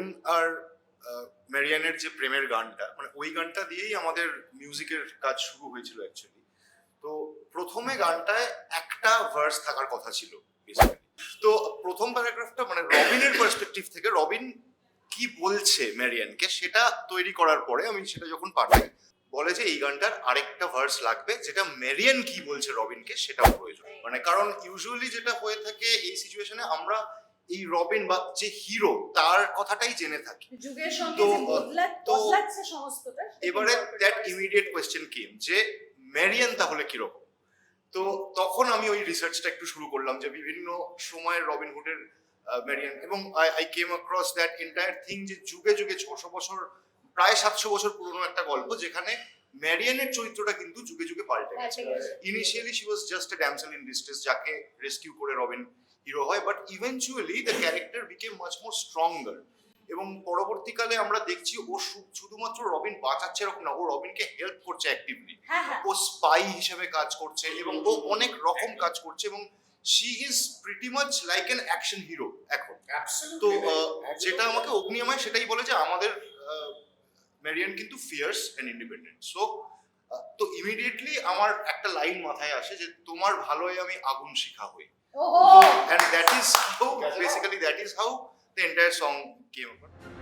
রবিন আর আহ, ম্যারিয়ানের যে প্রেমের গানটা মানে ওই গানটা দিয়েই আমাদের মিউজিকের কাজ শুরু হয়েছিল অ্যাকচুয়ালি তো প্রথমে গানটায় একটা ভার্স থাকার কথা ছিল তো প্রথম প্যারাগ্রাফটা মানে রবিনের পার্সপেক্টিভ থেকে রবিন কি বলছে ম্যারিয়ানকে সেটা তৈরি করার পরে আমি সেটা যখন পাঠাই বলে যে এই গানটার আরেকটা ভার্স লাগবে যেটা মেরিয়ান কি বলছে রবিনকে সেটাও প্রয়োজন। মানে কারণ ইউজুয়ালি যেটা হয়ে থাকে এই সিচুয়েশনে আমরা এই রবিন বা যে হিরো তার কথাটাই জেনে থাকি। যুগের সঙ্গে যে বদলাচ্ছে সমস্তটা এবারে দ্যাট ইমিডিয়েট কোয়েশ্চেন কেম যে মেরিয়ান তাহলে কীরকম? তো তখন আমি ওই রিসার্চটা একটু শুরু করলাম যে বিভিন্ন সময়ের রবিন হুডের ম্যারিয়ান এবং I came across that entire thing যে যুগে যুগে ছশো বছর প্রায় সাতশো বছর পুরনো একটা গল্প যেখানে ম্যারিয়ানের চরিত্রটা কিন্তু যুগে যুগে পাল্টে গেছে। পাল্টে গেছে। Initially she was just a damsel in distress যাকে রেস্কিউ করে রবিন হিরো হয় but eventually the character became much more stronger এবং পরবর্তীকালে আমরা দেখছি ও শুধুমাত্র রবিন বাঁচাচ্ছে এরকম না ও রবিনকে হেল্প করছে অ্যাক্টিভলি হ্যাঁ ও স্পাই হিসেবে কাজ করছে এবং ও অনেক রকম কাজ করছে এবং she is pretty much like an action hero এখন। তো যেটা আমাকে অগ্নিয়মায় সেটাই বলে যে আমাদের মেরিয়ান কিন্তু ফিয়ার্স অ্যান্ড ইন্ডিপেন্ডেন্ট সো তো ইমিডিয়েটলি আমার একটা লাইন মাথায় আসে যে তোমার ভালোই আমি আগুন শিখা হই। ওহ! And that is how basically that is how the entire song came about